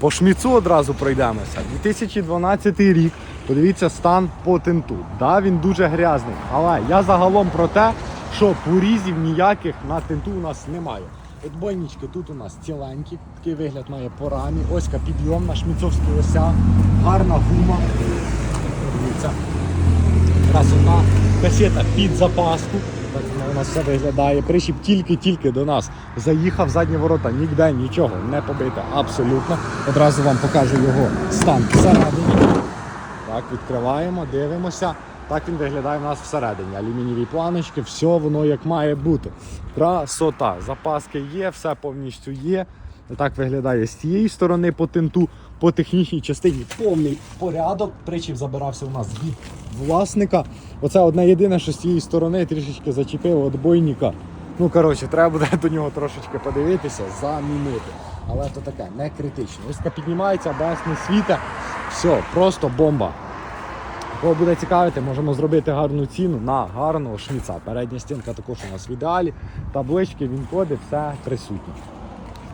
По шміцу одразу пройдемося. 2012 рік. Подивіться стан по тенту. Да, він дуже грязний. Але я загалом про те, що порізів ніяких на тенту у нас немає. Отбойнички тут у нас ціленькі, такий вигляд має по рамі. Оська підйомна, шміцовські ося, гарна гума. Дивіться. Красота, касета під запаску. У нас все виглядає. Прищіп тільки-тільки до нас заїхав задні ворота, ніде нічого не побите. Абсолютно. Одразу вам покажу його стан всередині. Так, відкриваємо, дивимося. Так він виглядає в нас всередині. Алюмінієві планочки, все воно як має бути. Красота. Запаски є, все повністю є. Так виглядає з цієї сторони по тинту, по технічній частині повний порядок. Причіп забирався у нас від власника. Оце одне єдине, що з цієї сторони трішечки зачепило отбойника. Ну, коротше, треба буде до нього трошечки подивитися, замінити. Але то таке, не критично. Ось піднімається, АБС не світе. Все, просто бомба. Кого буде цікавити, можемо зробити гарну ціну на гарного шміца. Передня стінка також у нас в ідеалі. Таблички, він-коди, все присутнє.